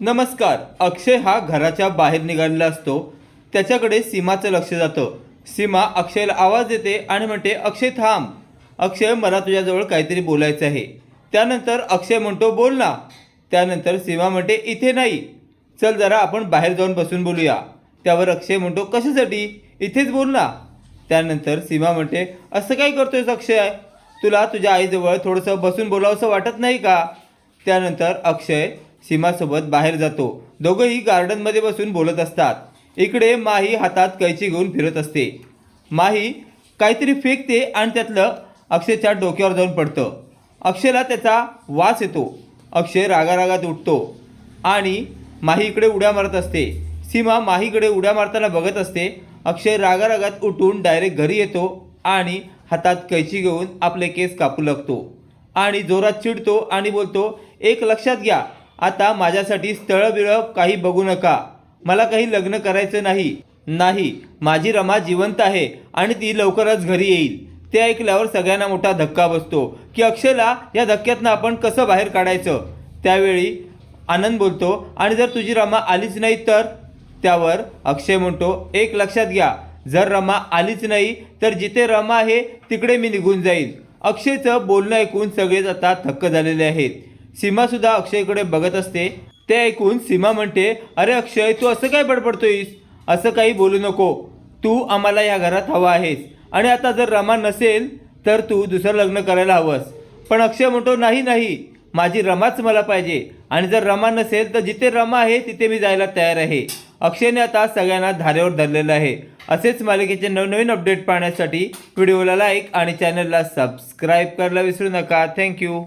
नमस्कार अक्षय हा घराच्या बाहेर निघालेला असतो. त्याच्याकडे सीमाचं लक्ष जातं. सीमा अक्षयला आवाज देते आणि म्हणते अक्षय थांब. अक्षय मला तुझ्याजवळ काहीतरी बोलायचं आहे. त्यानंतर अक्षय म्हणतो बोल ना. त्यानंतर सीमा म्हणते इथे नाही. चल जरा आपण बाहेर जाऊन बसून बोलूया. त्यावर अक्षय म्हणतो कशासाठी? इथेच बोल ना. त्यानंतर सीमा म्हणते असं काय करतोयस अक्षय? तुला तुझ्या आईजवळ थोडंसं बसून बोलावंसं वाटत नाही का? त्यानंतर अक्षय सीमासोबत बाहेर जातो. दोघंही गार्डनमध्ये बसून बोलत असतात. इकडे माही हातात कैची घेऊन फिरत असते. माही काहीतरी फेकते आणि त्यातलं अक्षयच्या डोक्यावर जाऊन पडतं. अक्षयला त्याचा वास येतो. अक्षय रागारागात उठतो. आणि माही इकडे उड्या मारत असते. सीमा माहीकडे उड्या मारताना बघत असते. अक्षय रागारागात उठून डायरेक्ट घरी येतो आणि हातात कैची घेऊन आपले केस कापू लागतो. आणि जोरात चिडतो आणि बोलतो एक लक्षात घ्या आता माझ्यासाठी स्थळं बिळं काही बघू नका. मला काही लग्न करायचं नाही. नाही माझी रमा जिवंत आहे आणि ती लवकरच घरी येईल. ते ऐकल्यावर सगळ्यांना मोठा धक्का बसतो की अक्षयला या धक्क्यातनं आपण कसं बाहेर काढायचं? त्यावेळी आनंद बोलतो आणि जर तुझी रमा आलीच नाही तर? त्यावर अक्षय म्हणतो एक लक्षात घ्या जर रमा आलीच नाही तर जिथे रमा आहे तिकडे मी निघून जाईल. अक्षयचं बोलणं ऐकून सगळेच आता थक्क झालेले आहेत. सीमासुद्धा अक्षयकडे बघत असते. ते ऐकून सीमा म्हणते अरे अक्षय तू असं काय बडबडतोयस? असं काही बोलू नको. तू आम्हाला या घरात हवा आहेस. आणि आता जर रमा नसेल तर तू दुसरं लग्न करायला हवंस. पण अक्षय म्हणतो नाही नाही. माझी रमाच मला पाहिजे. आणि जर रमा नसेल तर जिथे रमा आहे तिथे मी जायला तयार आहे. अक्षयने आता सगळ्यांना धारेवर धरलेलं आहे. असेच मालिकेचे नवनवीन अपडेट पाहण्यासाठी व्हिडिओला लाईक आणि चॅनलला सबस्क्राईब करायला विसरू नका. थँक्यू